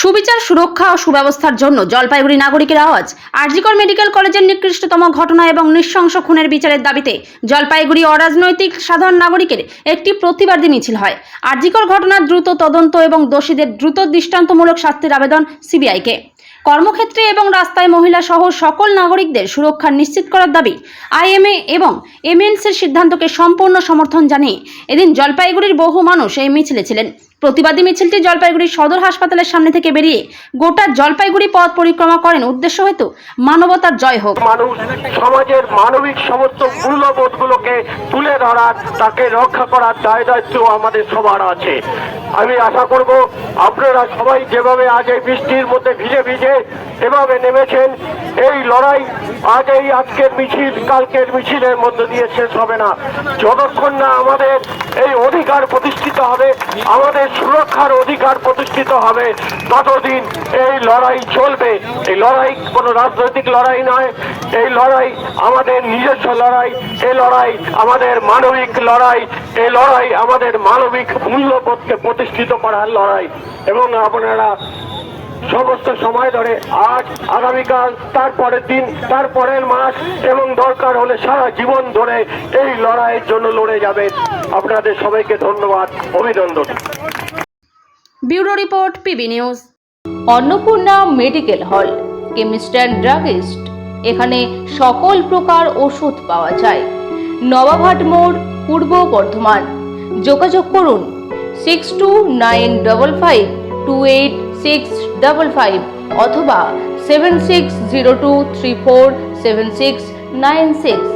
সুবিচার, সুরক্ষা ও সুব্যবস্থার জন্য জলপাইগুড়ি নাগরিকের আওয়াজ। আরজিকর মেডিকেল কলেজের নিকৃষ্টতম ঘটনা এবং নৃশংস খুনের বিচারের দাবিতে জলপাইগুড়ি অরাজনৈতিক সাধারণ নাগরিকের একটি প্রতিবাদী মিছিল হয়। আরজিকর ঘটনার দ্রুত তদন্ত এবং দোষীদের দ্রুত দৃষ্টান্তমূলক শাস্তির আবেদন সিবিআইকে। কর্মক্ষেত্রে এবং রাস্তায় মহিলা সহ সকল নাগরিকদের সুরক্ষা নিশ্চিত করার দাবি আইএমএ এবং এমএনসির সিদ্ধান্তকে সম্পূর্ণ সমর্থন জানিয়ে এদিন জলপাইগুড়ির বহু মানুষ এই মিছিলে ছিলেন। প্রতিবাদী মিছিলটি জলপাইগুড়ি সদর হাসপাতালের সামনে থেকে বেরিয়ে গোটা জলপাইগুড়ি পথ পরিক্রমা করেন। উদ্দেশ্য হয়তো মানবতার জয় হোক। মানুষ সমাজের মানবিক সমস্ত মূল্যবোধগুলোকে তুলে ধরার, তাকে রক্ষা করার দায় দায়িত্ব আমাদের সবার আছে। আমি আশা করব আপনারা সবাই যেভাবে আজ এই বৃষ্টির মধ্যে ভিজে ভিজে এভাবে নেমেছেন, এই লড়াই আজ এই আজকের মিছিল, কালকের মিছিলের মধ্যে দিয়ে শেষ হবে না। যতক্ষণ না আমাদের এই অধিকার প্রতিষ্ঠিত হবে, আমাদের সুরক্ষার অধিকার প্রতিষ্ঠিত হবে, ততদিন এই লড়াই চলবে। এই লড়াই কোনো রাজনৈতিক লড়াই নয়, এই লড়াই আমাদের নিজস্ব লড়াই, এই লড়াই আমাদের মানবিক লড়াই, এই লড়াই আমাদের মানবিক মূল্যবোধকে প্রতিষ্ঠিত করার লড়াই। এবং আপনারা সমস্ত সময় ধরে আজ, আগামীকাল, তারপরের দিন, তারপরের মাস এবং দরকার হলে সারা জীবন ধরে এই লড়াইয়ের জন্য লড়ে যাবেন। আপনাদের সবাইকে ধন্যবাদ, অভিনন্দন। Bureau report, PB news. Annapurna medical hall chemist and druggist. এখানে সকল প্রকার ওষুধ পাওয়া যায়। নবাবহাট মোড়, পূর্ব বর্ধমান। যোগাযোগ করুন six two nine double five two eight six double five অথবা seven six zero two three four seven six nine six